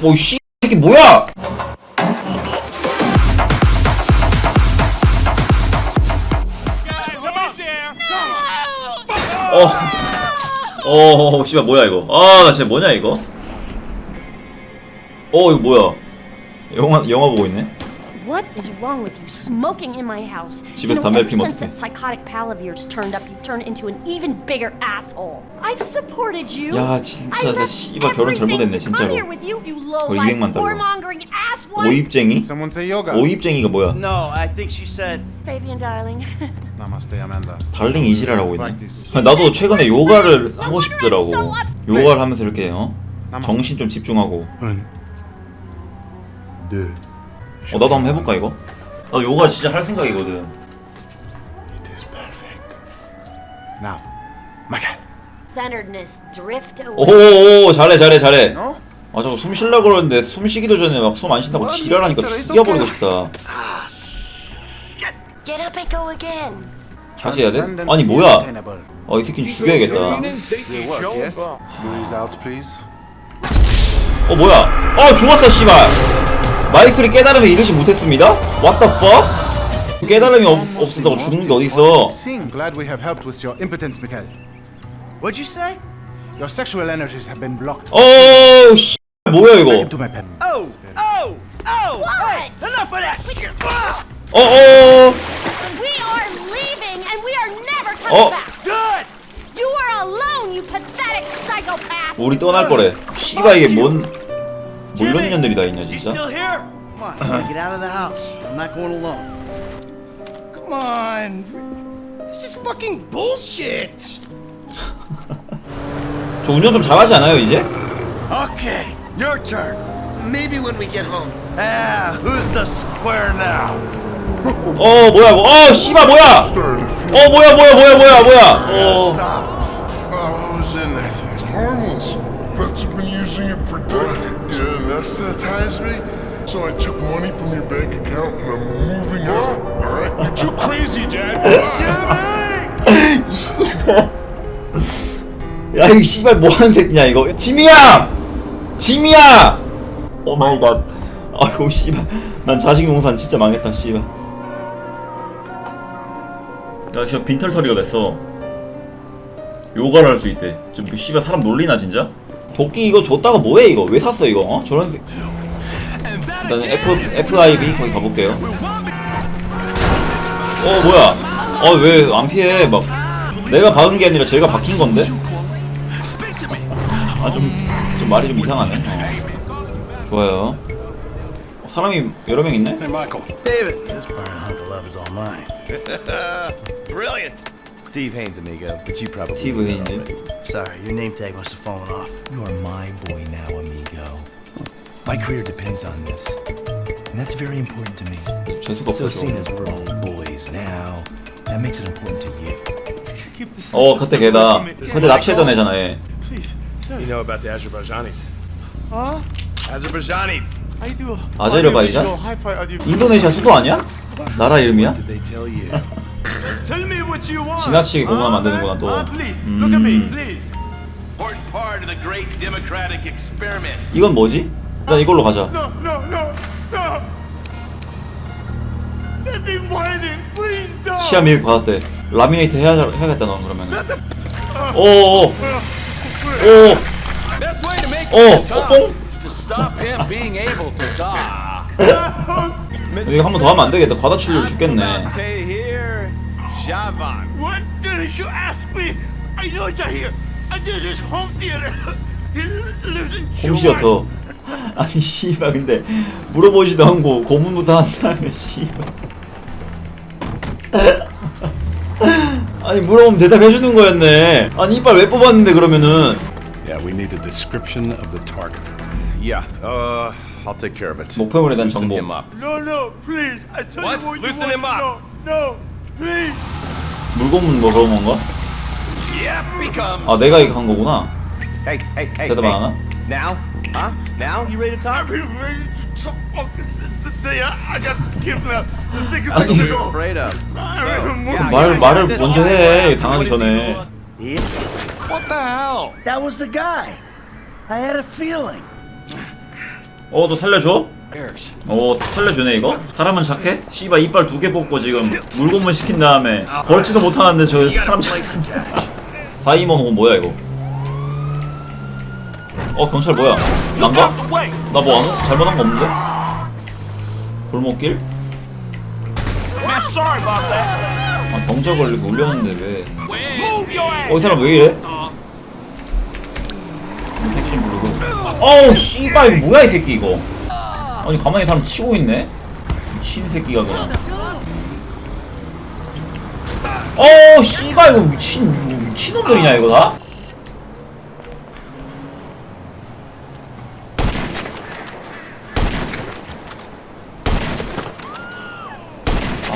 뭐씨 새끼 뭐야? 어. 어, 씨발 뭐야 이거? 아, 나쟤 뭐냐 이거? 어, 이거 뭐야? 영화 영화 보고 있네. What is wrong with you smoking in my house? 집에서 you know, 담배를 ever 피면 since 어떡해. that psychotic pal of yours turned up, you turned into an even bigger asshole. I've supported you. 야, 진짜 I 나 left 씨발 결혼 everything 잘못했네 to come 진짜로. here with you, you 거의 200만 달러. whoremongering asswipe. 오입쟁이? Someone say yoga. 오입쟁이가 뭐야? No, I think she said. Fabian, darling. Namaste, Amanda. 달링 이지라라고 있네. 아니, 나도 최근에 요가를 하고 싶더라고. 요가를 하면서 이렇게 어? 정신 좀 집중하고. Un, deux. 어, 나도 한번 해볼까 이거? 나 요가 진짜 할 생각이거든. It is perfect. Now, Michael. Centeredness, drift away. 오오오 잘해 잘해 잘해. 아 저거 숨 쉬려 그러는데 숨 쉬기도 전에 막 숨 안 쉰다고 지랄하니까 죽여버리고 싶다. Get up and go again. 다시 해야 돼? 아니 뭐야? attainable. 어이 새끼는 죽여야겠다. Good work, yes? Breathe out, please. 어 뭐야? 어 죽었어 씨발. 마이클이 깨달음을 이르지 못했습니다. What the fuck? 깨달음이 없, 없었다고 죽는 게 어딨어? I'm glad we have helped with your impotence, Michael. What'd you say? Your sexual energies have been blocked. 어 씨. 뭐야 이거? into my pen. Oh, oh, oh! What? Enough of that! Ah, 어 어. We are leaving and we are never coming Oh. back. Good! You are alone, you pathetic psychopath. 우리 떠날 거래. 씨발 이게 뭔 뭔 년들이 다 있냐 You 진짜? still here? Come on, gotta get out of the house. I'm not going alone. Come on. This is fucking bullshit. 저 운전 좀 잘하지 않아요 이제? Okay, your turn. Maybe when we get home. Ah, who's the square now? 어 뭐야 이거? 어 씨발 뭐야? 어 뭐야 뭐야 뭐야 뭐야 뭐야? 어. Oh, too crazy, Dad. 야 이거 씨발 뭐 하는 새끼냐 이거? 지미야! 지미야! 오 마이 갓. 아이고 씨발. 난 자식 농산 진짜 망했다 씨발. 야 진짜 빈털터리가 됐어. 요가를 할 수 있대. 지금 그 씨발 사람 놀리나 진짜? 도끼 이거 줬다가 뭐해 이거? 왜 샀어 이거? 어? 저런 새... 일단 F FIB 거기 가볼게요. 어 뭐야? 어 왜 안 피해? 막 내가 박은 게 아니라 제가 박힌 건데? 아좀 좀 말이 좀 이상하네. 어. 좋아요. 어, 사람이 여러 명 있네. Hey, Michael. David. This burning hunk of love is all mine. Brilliant. Steve Haynes, amigo, but you probably. 스티브 헤인즈. Sorry, your name tag must have fallen off. You are my boy now, amigo. My career depends on this. And that's very important to me. 재수가 So 없어. seeing as we're all boys now, that makes it important to you. 어 그때 걔다. 그때 납치했던 애잖아 얘. You know about the Azerbaijanis. Huh? Azerbaijanis. 아제르바이잔? 인도네시아 수도 아니야? 나라 이름이야? Tell me what you want. 지나치게 공감 만드는구나 또. please, 음. please. important part of the great democratic experiment. 이건 뭐지? 일단 이걸로 가자. No, no, no, no. They've been whining. Please don't. 시야 미국 받았대. 라미네이트 해야 해야겠다 넌 그러면. 오오. 오. Best way to make 어, him talk 어, 뽕? is to stop him being able to talk. 이거 한 번 더 하면 안 되겠다. 과다 출혈 죽겠네. Tay here, Javan. What did you ask me? I know you're here. I did this home theater. He lives in 홈시어터. 아니 씨발 근데 물어보지도 않고 고문부터 한 다음에 씨발. 아니 물어보면 대답해 주는 거였네. 아니 이빨 왜 뽑았는데 그러면은 Yeah, we need a description of the target. Yeah, uh, I'll take care of it. 목표물에 대한 Loosen 정보. him up. No, no, please. I tell What? you what Loosen you him want. up. No, no, please. 물고문 뭐 그런 건가? Yeah, becomes. 아 내가 이거 한 거구나. Hey, hey, hey. 대답 hey. 안 하나? Now? Huh? Now? You ready to talk? been ready to 말 말을 먼저 해 당하기 전에. What the hell? That was the guy. I had a feeling. 어, 너 살려줘? 어, 살려주네 이거? 사람은 착해? 씨발 이빨 두 개 뽑고 지금 물고문 시킨 다음에 걸지도 못하는데 저 사람 착해 사이먼 호 뭐야 이거 어 경찰 뭐야 난가? 나뭐 안, 잘못한 거 없는데? 골목길? 아 경찰 걸리고 울렸는데 왜 어, 이 사람 왜 이래? 택시 부르고. 어우, 씨발, 이거 뭐야, 이 새끼, 이거. 아니, 가만히 사람 치고 있네? 미친 새끼가 그냥. 어우, 씨발, 이거 미친, 뭐 미친놈들이냐, 이거 다?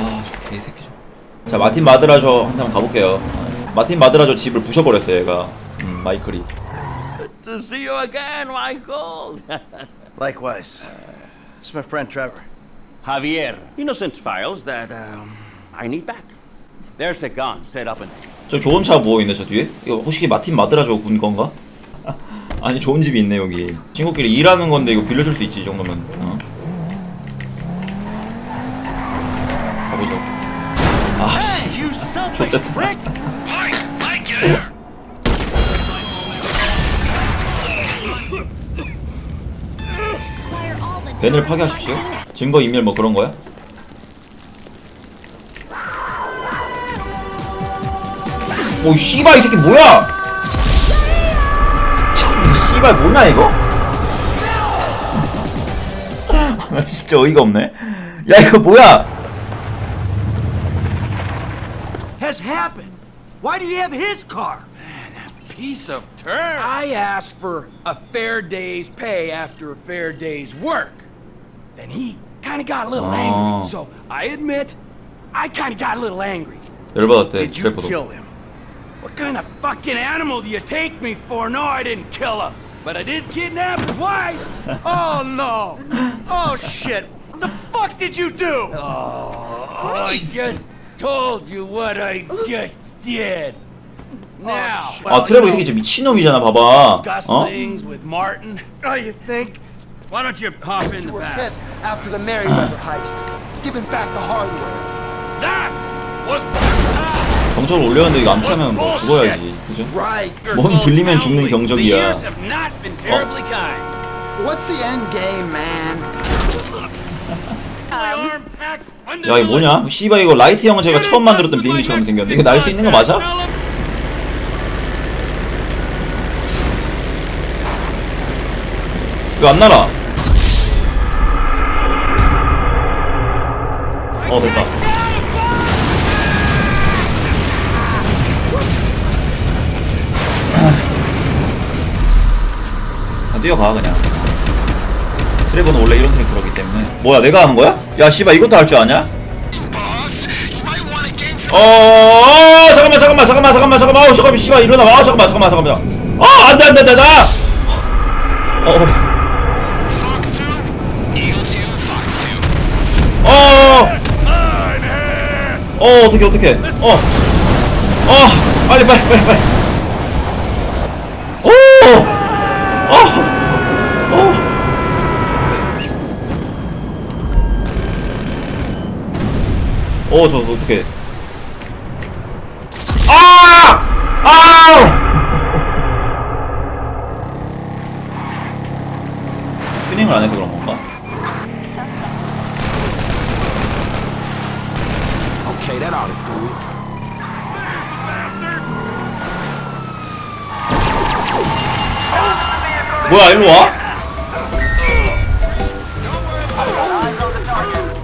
아, 저 개새끼 좀. 자, 마틴 마드라저 한번 가볼게요. 마틴 마드라저 집을 부셔버렸어요, 얘가. 음, 마이클이. To see you again, Michael. Likewise. It's my friend Trevor. Javier, innocent files that um, I need back. There's a gun set up in 저 좋은 차 뭐 있네 저 뒤에? 이거 혹시 마틴 마드라저 군 건가? 아니 좋은 집이 있네 여기 친구끼리 일하는 건데 이거 빌려줄 수 있지 이 정도면 어? 가보자 아씨 벤을 파괴하십시오 증거 인멸 뭐 그런 거야? 오 씨발 이 새끼 뭐야 참 씨발 뭐냐 이거? 나 진짜 어이가 없네 야 이거 뭐야 has happened? Why do you have his car? Man, a piece of turd. I asked for a fair day's pay after a fair day's work. Then he kind of got a little oh. angry. So I admit, I kind of got a little angry. they're about Did you kill him? What kind of fucking animal do you take me for? No, I didn't kill him. But I did kidnap his wife. oh, no. Oh, shit. What the fuck did you do? Oh, I just told you what I just did. Now, 아 트래퍼 이 새끼 진짜 미친놈이잖아 봐봐 discuss 어? things with Martin. Oh, you think? Why don't you hop in the back? after the Merryweather heist. Giving back the hardware. That was 경적을 올렸는데 이거 안 타면 뭐 죽어야지 그죠? Right. 뭔 들리면 죽는 The 경적이야 years have not been terribly kind. What's the end game, man? 야 이거 뭐냐? 씨발 이거 라이트 형은 제가 처음 만들었던 비행기처럼 생겼는데 이거 날 수 있는 거 맞아? 이거 안 날아 어 됐다 아, 뛰어가 그냥 트레버는 원래 이런 캐릭터라기 때문에 뭐야 내가 하는 거야? 야 씨발 이것도 할 줄 아냐? 어, 어 잠깐만 잠깐만 잠깐만 잠깐만 잠깐만 아우 잠깐만 씨발 일어나 아 잠깐만 잠깐만 잠깐만 아 안돼 안돼 안돼 자 어, 어. 어, 어, 어떻게, 어떻게, 어, 어, 빨리, 빨리, 빨리, 빨리. 어, 저, 어떻게. 아! 아! 튜닝을 안 해서 그런 건가? Okay, that ought to do it. 뭐야 일로 와?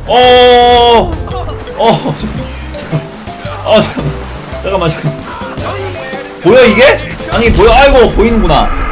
어, 어, 잠깐, 어, 잠깐, 잠깐만, 잠깐. 보여 이게? 아니 보여? 아이고 보이는구나.